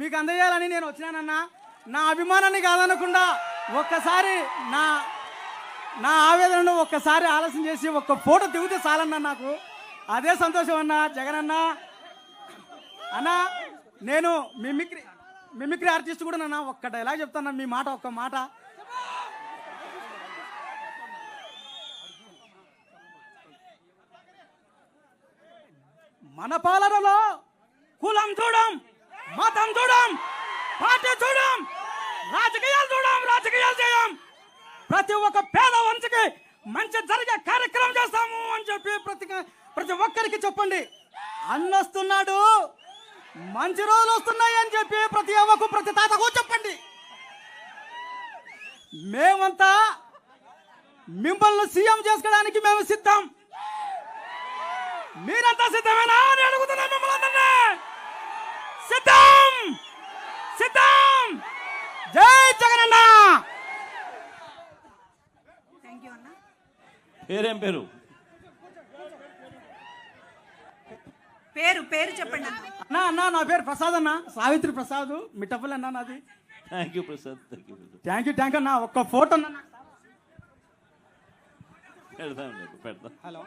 మీకు అందజేయాలని నేను వచ్చినానన్నా. నా అభిమానాన్ని కాదనకుండా ఒక్కసారి నా నా ఆవేదనను ఒక్కసారి ఆలస్యం చేసి ఒక్క ఫోటో దిగితే చాలన్నా నాకు. అదే సంతోషం అన్నా జగన్ అన్న. అన్నా నేను మిమిక్రీ మిమిక్రీ ఆర్టిస్ట్ కూడా నన్న ఒక్క డైలాగ్ చెప్తాను మీ మాట ఒక్క మాట. మన పాలనలో కులం చూడం మతం చూడం పార్టీ చూడం రాజకీయాలు చూడం రాజకీయాలు చేయం. ప్రతి ఒక్క పేద వంశకి మంచి జరిగే కార్యక్రమం చేస్తాము అని చెప్పి ప్రతి ప్రతి ఒక్కరికి చెప్పండి. అన్నొస్తున్నాడు మంచి రోజులు వస్తున్నాయి అని చెప్పి ప్రతి అవ్వకు ప్రతి తాతకు చెప్పండి. మేమంతా మిమ్మల్ని సీఎం చేసుకోవడానికి మేము సిద్ధం. మీరంతా సిద్ధమేనా అని అడుగుతున్నా మిమ్మల్ని అందరినీ. సిద్ధం సిద్ధం జై జగనన్న థ్యాంక్ యూ అన్న పేరేం పేరు? పేరు పేరు చెప్పండి. అన్న అన్నా నా పేరు ప్రసాద్ అన్న. సావిత్రి ప్రసాద్ మిట్టపల్లి అన్న నాది. Thank you Prasad thank you Prasad thank you thank you అన్న. ఒక్క ఫోటో అన్న. పెడతాం పెడతాం హలో.